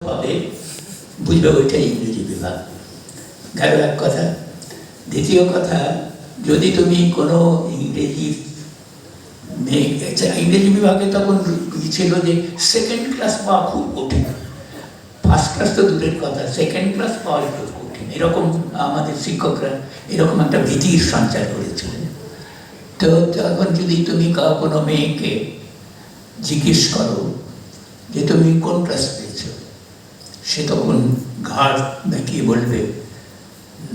পাবে বুঝবে ওইটাই ইংরেজি বিভাগ। গেল এক কথা দ্বিতীয় কথা যদি তুমি কোনো ইংরেজি আচ্ছা, ইংরেজি বিভাগে তখন ছিল যে সেকেন্ড ক্লাস পাওয়া খুব কঠিন। ফার্স্ট ক্লাস তো দূরের কথা সেকেন্ড ক্লাস পাওয়া খুব কঠিন। এরকম আমাদের শিক্ষকরা এরকম একটা ভীতির সঞ্চার করেছিলেন। তো তখন যদি তুমি কোনো মেয়েকে জিজ্ঞেস করো যে তুমি কোন ক্লাস পেয়েছ সে তখন ঘাড় দেখিয়ে বলবে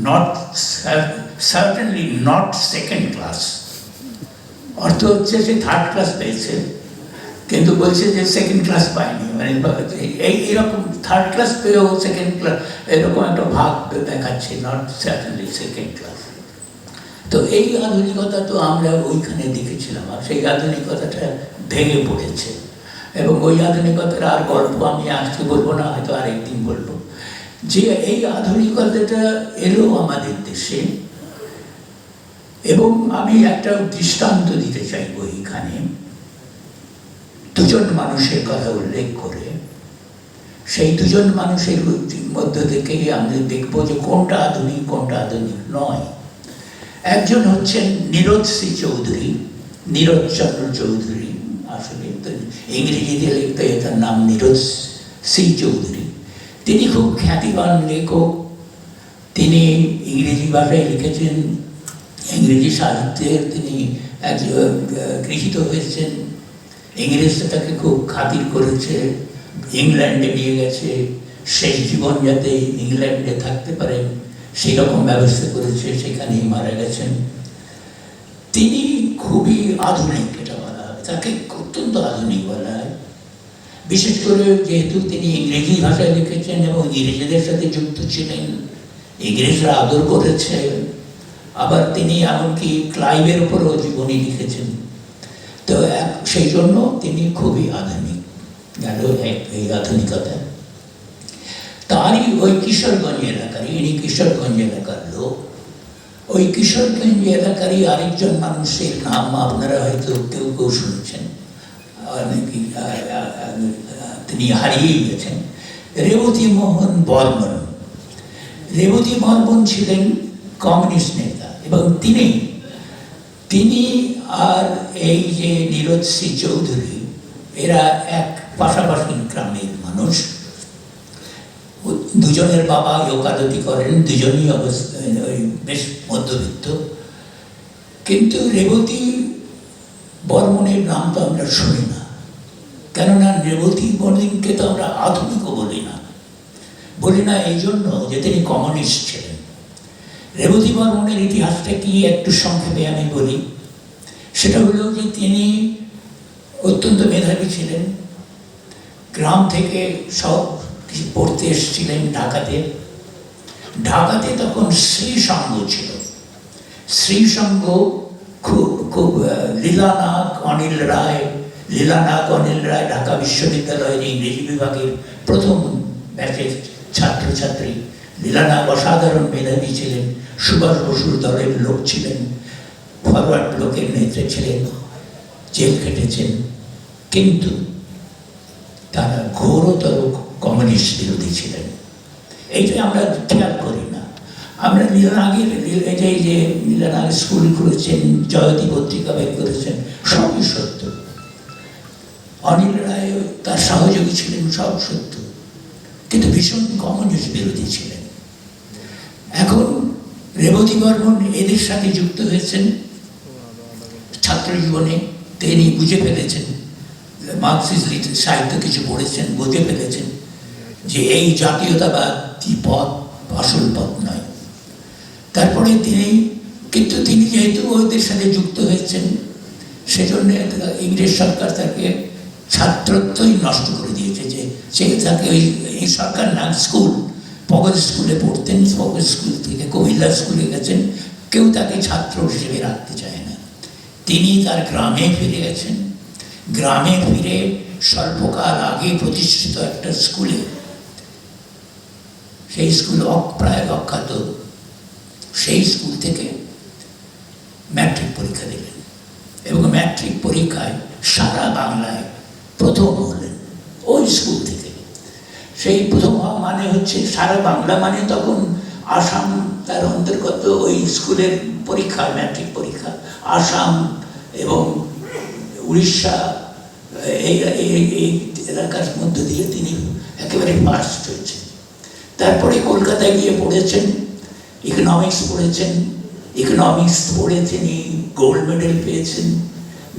not certainly not second class অর্থ হচ্ছে সে থার্ড ক্লাস পেয়েছে, কিন্তু বলছে যে সেকেন্ড ক্লাস পায়নি। মানে এই, এরকম থার্ড ক্লাস পেয়েও সেকেন্ড ক্লাস এরকম একটা ভাগ দেখাচ্ছে নট সার্টেনলি সেকেন্ড ক্লাস তো এই আধুনিকতা তো আমরা ওইখানে দেখেছিলাম, আর সেই আধুনিকতাটা ভেঙে পড়েছে। এবং ওই আধুনিকতার আর গল্প আমি আজকে বলব না, হয়তো আরেকদিন বলব। যে এই আধুনিকতাটা এলো আমাদের দেশে, এবং আমি একটা দৃষ্টান্ত দিতে চাইব এইখানে। দুজন মানুষের কথা উল্লেখ করে, সেই দুজন মানুষের মধ্য থেকেই আমরা দেখব যে কোনটা আধুনিক কোনটা আধুনিক নয়। একজন হচ্ছেন নীরজ সি চৌধুরী, নীরজ চন্দ্র চৌধুরী। আসলে ইংরেজিতে লিখতে তার নাম নীরজ সি চৌধুরী। তিনি খুব খ্যাতিবান লেখক। তিনি ইংরেজি ভাষায় লিখেছেন। ইংরেজি সাহিত্যে তিনি একজন গৃহীত হয়েছেন। ইংরেজরা তাকে খুব খাতির করেছে। ইংল্যান্ডে নিয়ে গেছে। শেষ জীবন যাতে ইংল্যান্ডে থাকতে পারেন সেই রকম ব্যবস্থা করেছে, সেখানেই মারা গেছেন। তিনি খুবই আধুনিক তাকে অত্যন্ত আধুনিক বলা হয়। বিশেষ করে যেহেতু তিনি ইংরেজি ভাষায় লিখেছেন এবং ইংরেজদের সাথে যুক্ত ছিলেন, ইংরেজরা আদর করেছে আবার তিনি এমনকি ক্লাইভের উপরও জীবনী লিখেছেন। তো সেই জন্য তিনি খুবই আধুনিক। গেল এই আধুনিকতা। তারই ওই কিশোরগঞ্জ এলাকার, ইনি কিশোরগঞ্জ এলাকার লোক। ওই কিশোরগঞ্জ এলাকারই আরেকজন মানুষের নাম আপনারা হয়তো কেউ কেউ শুনেছেন। তিনি হারিয়েই গেছেন। রেবতী মোহন বর্মন। রেবতী বর্মন ছিলেন কমিউনিস্ট নেতা এবং তিনি তিনি আর এই যে নীরজ সি চৌধুরী, এরা এক পাশাপাশি গ্রামের মানুষ। দুজনের বাবা ওকালতি করেন, দুজনই অবস্থা বেশ মধ্যবিত্ত। কিন্তু রেবতী বর্মনের নাম তো আমরা শুনি না। কেননা রেবতী বর্মনকে তো আমরা আধুনিকও বলি না। বলি না এই জন্য যে তিনি কমিউনিস্ট ছিলেন। রেবতী বর্মনের ইতিহাসটা কি একটু সংক্ষেপে আমি বলি। সেটা হলো যে তিনি অত্যন্ত মেধাবী ছিলেন। গ্রাম থেকে সব পড়তে এসেছিলেন ঢাকাতে। ঢাকাতে তখন শ্রী সংঘ ছিল। শ্রী সংঘ খুব খুব আহ, লীলানাথ অনিল রায় লীলানাথ অনিল রায় ঢাকা বিশ্ববিদ্যালয়ের ইংরেজি বিভাগের প্রথম ব্যাচের ছাত্রছাত্রী। লীলানাথ অসাধারণ মেধাবী ছিলেন সুভাষ বসুর দলের লোক ছিলেন ফরওয়ার্ড ব্লকের নেত্রী ছিলেন জেল খেটেছেন। কিন্তু তারা ঘোরতর কমিউনিস্ট বিরোধী ছিলেন। এইটাই আমরা খেয়াল করি না। আমরা লীলানাগের এটাই যে লীলানাগ স্কুল করেছেন জয়তী পত্রিকা বের করেছেন, সবই সত্য। অনিল রায় তার সহযোগী ছিলেন, সব সত্য। কিন্তু ভীষণ কমিউনিস্ট বিরোধী ছিলেন। এখন রেবতী বর্মন এদের সাথে যুক্ত হয়েছেন। ছাত্র জীবনে তিনি বুঝে ফেলেছেন। মার্কসিস্ট সাহিত্য কিছু পড়েছেন, বুঝে ফেলেছেন। যে এই জাতীয়তাবাদী পথ আসল পথ নয়। তারপরে তিনি, কিন্তু তিনি যেহেতু ওদের সাথে যুক্ত হয়েছেন, সেজন্য ইংরেজ সরকার তাকে ছাত্রত্বই নষ্ট করে দিয়েছে যে সে তাকে ওই, এই সরকার না, স্কুল পগজ স্কুলে পড়তেন পগজ স্কুল থেকে কবিল্লা স্কুলে গেছেন, কেউ তাকে ছাত্র হিসেবে রাখতে চায় না। তিনি তার গ্রামে ফিরে গেছেন। গ্রামে ফিরে স্বল্পকাল আগে প্রতিষ্ঠিত একটা স্কুলে সেই স্কুল প্রায় অখ্যাত সেই স্কুল থেকে ম্যাট্রিক পরীক্ষা দিলেন এবং ম্যাট্রিক পরীক্ষায় সারা বাংলায় প্রথম হলেন ওই স্কুল থেকে। সেই প্রথম হওয়া মানে হচ্ছে সারা বাংলা মানে তখন আসাম তার অন্তর্গত ওই স্কুলের পরীক্ষা ম্যাট্রিক পরীক্ষা। আসাম এবং উড়িষ্যা, এই এলাকার মধ্য দিয়ে তিনি একেবারে ফার্স্ট হয়েছেন। তারপরে কলকাতায় গিয়ে পড়েছেন ইকোনমিক্স পড়েছেন ইকোনমিক্স পড়ে তিনি গোল্ড মেডেল পেয়েছেন।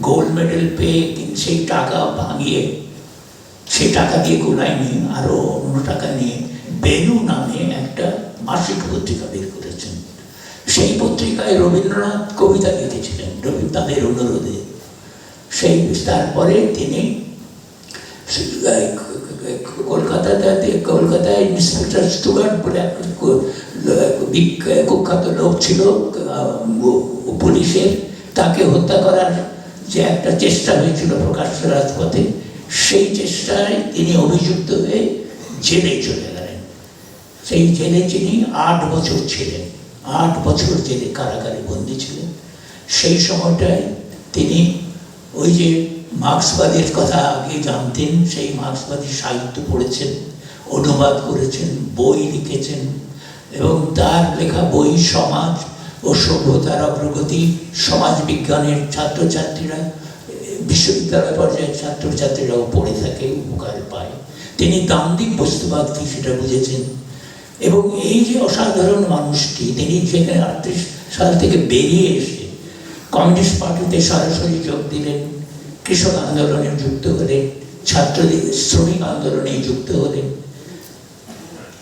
গোল্ড মেডেল পেয়ে সেই টাকা ভাঙিয়ে, সেই টাকা দিয়ে গোলায়নি আরও অন্য টাকা নিয়ে বেনু নামে একটা মাসিক পত্রিকা বের করেছেন। সেই পত্রিকায় রবীন্দ্রনাথ কবিতা লিখেছিলেন তাদের অনুরোধে। সেই তারপরে তিনি কলকাতাতে কলকাতায় ইন্সপেক্টর স্টুয়ার্ট বলে কুখ্যাত লোক ছিল পুলিশের। তাকে হত্যা করার যে একটা চেষ্টা হয়েছিল প্রকাশ্য রাজপথে, সেই চেষ্টায় তিনি অভিযুক্ত হয়ে জেলে চলে গেলেন। সেই জেলে তিনি আট বছর ছিলেন, আট বছর জেলে কারাগারে বন্দী ছিলেন, সেই সময়টায় তিনি ওই যে মার্ক্সবাদের কথা আগে জানতেন, সেই মার্ক্সবাদী সাহিত্য পড়েছেন, অনুবাদ করেছেন, বই লিখেছেন এবং তার লেখা বই সমাজ ও সভ্যতার অগ্রগতি, সমাজ বিজ্ঞানের ছাত্রছাত্রীরা, বিশ্ববিদ্যালয় পর্যায়ের ছাত্রছাত্রীরাও পড়ে থাকে, উপকার পায়। তিনি দান্দিক বস্তুবাদ কি সেটা বুঝেছেন এবং এই যে অসাধারণ মানুষটি, তিনি যেখানে আটত্রিশ সাল থেকে বেরিয়ে এসে কমিউনিস্ট পার্টিতে সরাসরি যোগ দিলেন। কৃষক আন্দোলনে যুক্ত হলেন ছাত্রদের শ্রমিক আন্দোলনে যুক্ত হলেন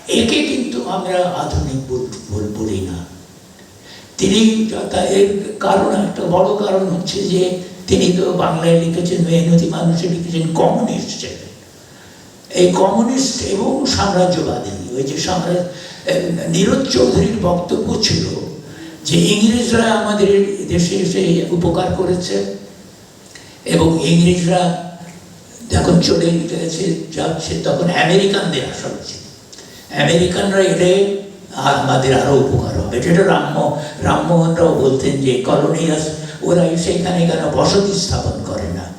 একে কিন্তু আমরা আধুনিক বল- না। তিনি এর কারণ, একটা বড় কারণ হচ্ছে যে, তিনি তো বাংলায় লিখেছেন, মেহনতি মানুষে লিখেছেন, কমিউনিস্ট ছিলেন। এই কমিউনিস্ট এবং সাম্রাজ্যবাদী, ওই যে সাম্রাজ্য নীরজ চৌধুরীর বক্তব্য ছিল যে, ইংরেজরা আমাদের দেশে এসে উপকার করেছে এবং ইংরেজরা যখন চলে গেছে যাচ্ছে তখন আমেরিকানদের আসা উচিত আমেরিকানরা এলে আমাদের আরও উপকার হবে। যেটা রাম্য রামমোহনরাও বলতেন যে, কলোনিয়াস, ওরা সেখানে কেন বসতি স্থাপন করে না?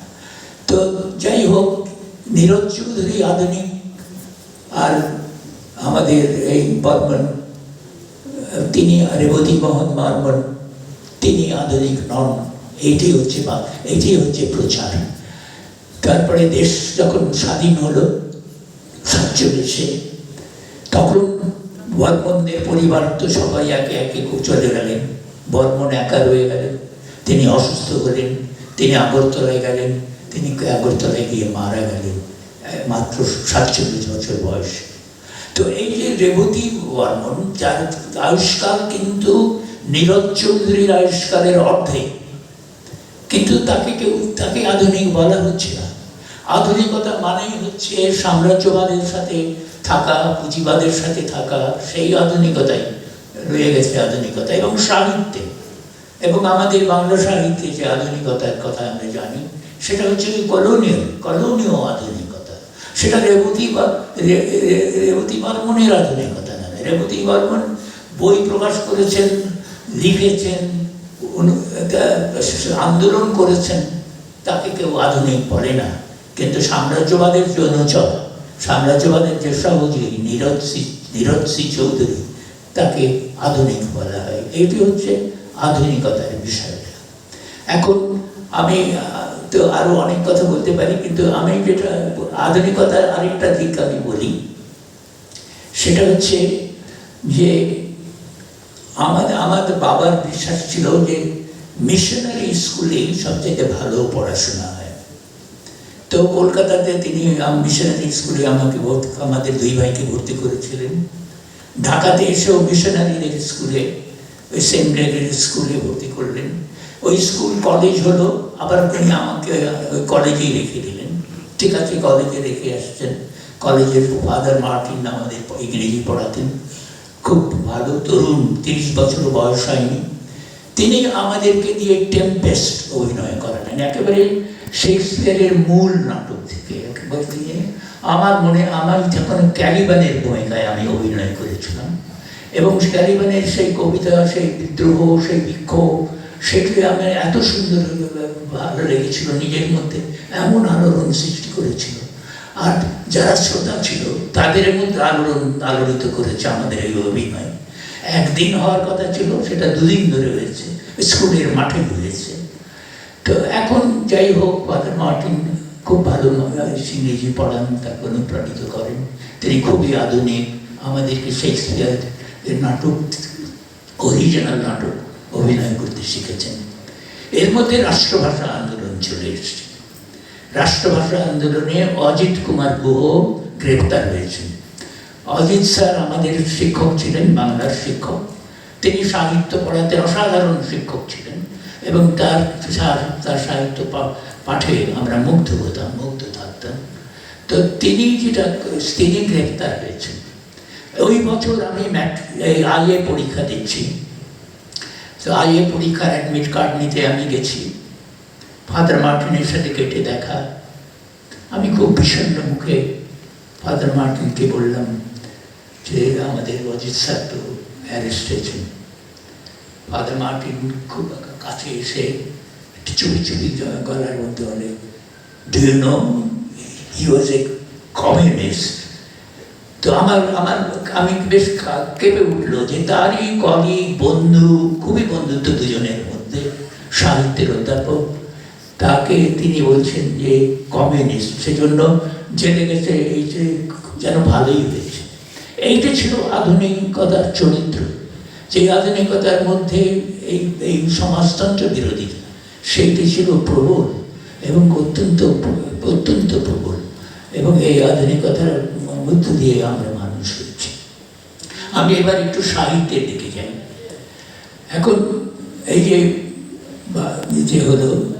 তো যাই হোক, নীরজ চৌধুরী আধুনিক আর আমাদের এই বর্মন, তিনি রেবতী মোহন বর্মন, তিনি আধুনিক নন। এইটি হচ্ছে বা এইটি হচ্ছে প্রচার। তারপরে দেশ যখন স্বাধীন হলো সাতচল্লিশে তখন বর্মনদের পরিবার তো সবাই একে একে খুব চলে গেলেন। বর্মন একা রয়ে গেলেন, তিনি অসুস্থ হলেন, তিনি আগরতলায় গেলেন, তিনি আগরতলায় গিয়ে মারা গেলেন মাত্র সাতচল্লিশ বছর বয়স। তো এই যে রেবতী বর্মন, যার আয়ুষ্কাল কিন্তু নীরজ চৌধুরীর আয়ুষ্কালের অর্ধেক কিন্তু তাকে কেউ, তাকে আধুনিক বলা হচ্ছে না। আধুনিকতা মানেই হচ্ছে সাম্রাজ্যবাদের সাথে থাকা, পুঁজিবাদের সাথে থাকা, সেই আধুনিকতাই রয়ে গেছে আধুনিকতা এবং সাহিত্যে। এবং আমাদের বাংলা সাহিত্যে যে আধুনিকতার কথা আমরা জানি, সেটা হচ্ছে কলোনীয় কলোনীয় আধুনিকতা। সেটা রেবতী বা রেবতী বর্মনের আধুনিকতা না। রেবতী বর্মন বই প্রকাশ করেছেন, লিখেছেন আন্দোলন করেছেন, তাকে কেউ আধুনিক বলে না। কিন্তু সাম্রাজ্যবাদের যে অনুচর সাম্রাজ্যবাদের যে সহযোগী নীরজ সি- নীরজ সি চৌধুরী, তাকে আধুনিক বলা হয়। এইটি হচ্ছে আধুনিকতার বিষয়টা এখন আমি, তো আরও অনেক কথা বলতে পারি, কিন্তু আমি যেটা, আধুনিকতার আরেকটা দিক আমি বলি, সেটা হচ্ছে যে আমাদের আমাদের বাবার বিশ্বাস ছিল যে মিশনারি স্কুলেই সবচেয়ে ভালো পড়াশোনা হয়। তো কলকাতাতে তিনি মিশনারি স্কুলে আমাকে আমাদের দুই ভাইকে ভর্তি করেছিলেন। ঢাকাতে এসেও মিশনারিদের স্কুলে ওই সেন্ট গ্রেগের স্কুলে ভর্তি করলেন। ওই স্কুল কলেজ হলো, আবার তিনি আমাকে ওই কলেজেই রেখে দিলেন। ঠিক আছে কলেজে রেখে আসছেন। কলেজের ফাদার মার্টিন আমাদের ইংরেজি পড়াতেন। খুব ভালো তরুণ, তিরিশ বছর বয়স হয়নি। তিনি আমাদেরকে দিয়ে টেম্পেস্ট অভিনয় করালেন। একেবারে শেক্সপিয়ারের মূল নাটক থেকে। একেবারে দিয়ে আমার মনে, আমার যখন ক্যালিবানের ভূমিকায় আমি অভিনয় করেছিলাম, এবং ক্যালিবানের সেই কবিতা, সেই বিদ্রোহ, সেই বিক্ষোভ, সেটি আমার এত সুন্দর, ভালো লেগেছিল নিজের মধ্যে। এমন আলোড়ন সৃষ্টি করেছিল। আর যারা শ্রোতা ছিল, তাদের মধ্যে আলোড়ন, আলোড়িত করেছে আমাদের এই অভিনয়। একদিন হওয়ার কথা ছিল, সেটা দুদিন ধরে হয়েছে। স্কুলের মাঠে হয়েছে। তো এখন যাই হোক, ফাদার মার্টিন খুব ভালো ইংরেজি পড়ান তাকে অনুপ্রাণিত করেন। তিনি খুবই আধুনিক। আমাদেরকে শেক্সপিয়ার নাটক অরিজিনাল নাটক অভিনয় করতে শিখেছেন। এর মধ্যে রাষ্ট্রভাষা আন্দোলন চলে এসেছে। রাষ্ট্রভাষা আন্দোলনে অজিত কুমার গুহ গ্রেপ্তার হয়েছেন। অজিত স্যার আমাদের শিক্ষক ছিলেন, বাংলার শিক্ষক। তিনি সাহিত্য পড়াতে অসাধারণ শিক্ষক ছিলেন এবং তার তার সাহিত্য পাঠে আমরা মুগ্ধ হতাম, মুগ্ধ থাকতাম। তো তিনি যেটা, তিনি গ্রেপ্তার হয়েছেন। ওই বছর আমি আইএ পরীক্ষা দিচ্ছি। তো আইএ পরীক্ষার অ্যাডমিট কার্ড নিতে আমি গেছি। ফাদার মার্টিনের সাথে কেটে দেখা। আমি খুব বিষণ্ণ মুখে ফাদার মার্টিনকে বললাম যে, আমাদের অজিত স্যার তো অ্যারেস্ট হয়েছেন ফাদার মার্টিন খুব কাছে এসে একটু চুপি চুপি গলার মধ্যে বলে do you know he was a communist তো আমার আমার, আমি বেশ কেঁপে উঠল যে, তারই কলি বন্ধু, খুবই বন্ধুত্ব দুজনের মধ্যে, সাহিত্যের অধ্যাপক। তাকে তিনি বলছেন যে, কমিউনিস্ট। সেজন্য জেনে গেছে এই যে যেন ভালোই হয়েছে। এইটা ছিল আধুনিকতার চরিত্র। যে আধুনিকতার মধ্যে এই এই সমাজতন্ত্র বিরোধী। সেইটি ছিল প্রবল এবং অত্যন্ত অত্যন্ত প্রবল এবং এই আধুনিকতার মধ্য দিয়ে আমরা মানুষ হয়েছি। আমি এবার একটু সাহিত্যের দিকে যাই। এখন এই যে হলো